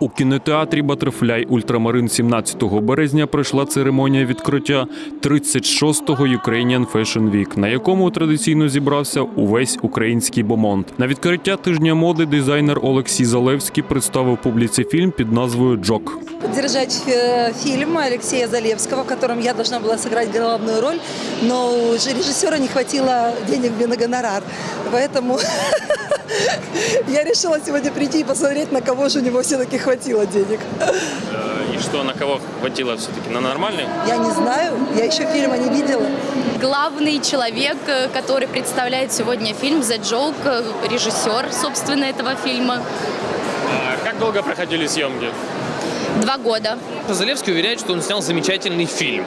У кінотеатрі Батерфляй Ультрамарин 17 березня пройшла церемонія відкриття 36-го Ukrainian Fashion Week, на якому традиційно зібрався увесь український бомонд. На відкриття тижня моди дизайнер Олексій Залевський представив публіці фільм під назвою Джок. поддержать э, фильм Алексея Залевского, в котором я должна была сыграть главную роль, но у же режиссера не хватило денег мне на гонорар. Поэтому я решила сегодня прийти и посмотреть, на кого же у него все-таки хватило Денег. И что, на кого хватило все-таки? На нормальный? Я не знаю, я еще фильма не видела. главный человек, э, который представляет сегодня фильм «The Joke», э, режиссер, собственно, этого фильма. А как долго проходили съемки? Два года. Залевский уверяет, что он снял замечательный фильм.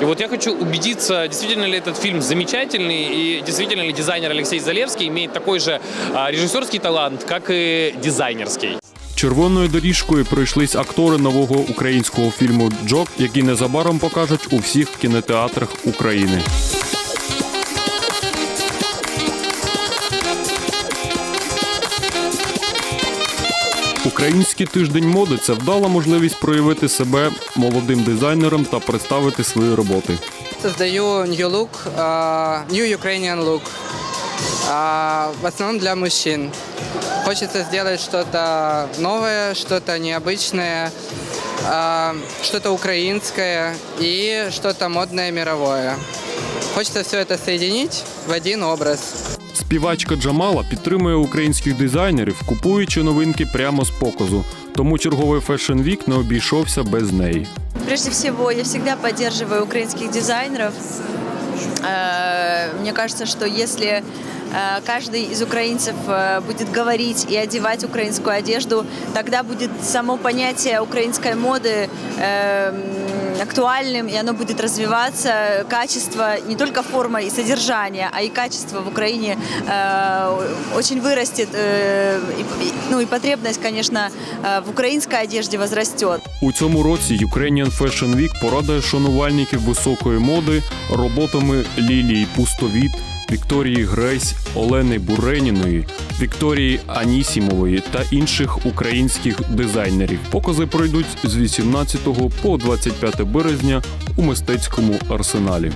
И вот я хочу убедиться, действительно ли этот фильм замечательный, и действительно ли дизайнер Алексей Залевский имеет такой же а, режиссерский талант, как и дизайнерский. Червоною доріжкою пройшлись актори нового українського фільму Джок, який незабаром покажуть у всіх кінотеатрах України. Український тиждень моди це вдала можливість проявити себе молодим дизайнерам та представити свої роботи. Создаю new look, new Ukrainian look, а, в основном для мужчин. Хочется сделать что-то новое, что-то необычное, а, что-то украинское и что-то модное мировое. Хочется все это соединить в один образ. Співачка Джамала підтримує українських дизайнерів, купуючи новинки прямо з показу. Тому черговий Fashion Week не обійшовся без неї. Прежде всего, я всегда поддерживаю украинских дизайнеров. Мне кажется, что если каждый из украинцев э, будет говорить и одевать украинскую одежду, тогда будет само понятие украинской моды э, м, актуальным, и оно будет развиваться. Качество, не только форма и содержание, а и качество в Украине э, очень вырастет. э, и- и- Ну и потребность, конечно, э, в украинской одежде возрастет. У цьому році Ukrainian Fashion Week порадує шанувальників високої моди роботами Лілії Пустовіт, Вікторії Грейс, Олени Буреніної, Вікторії Анісімової та інших українських дизайнерів. Покази пройдуть з 18 по 25 березня у мистецькому арсеналі.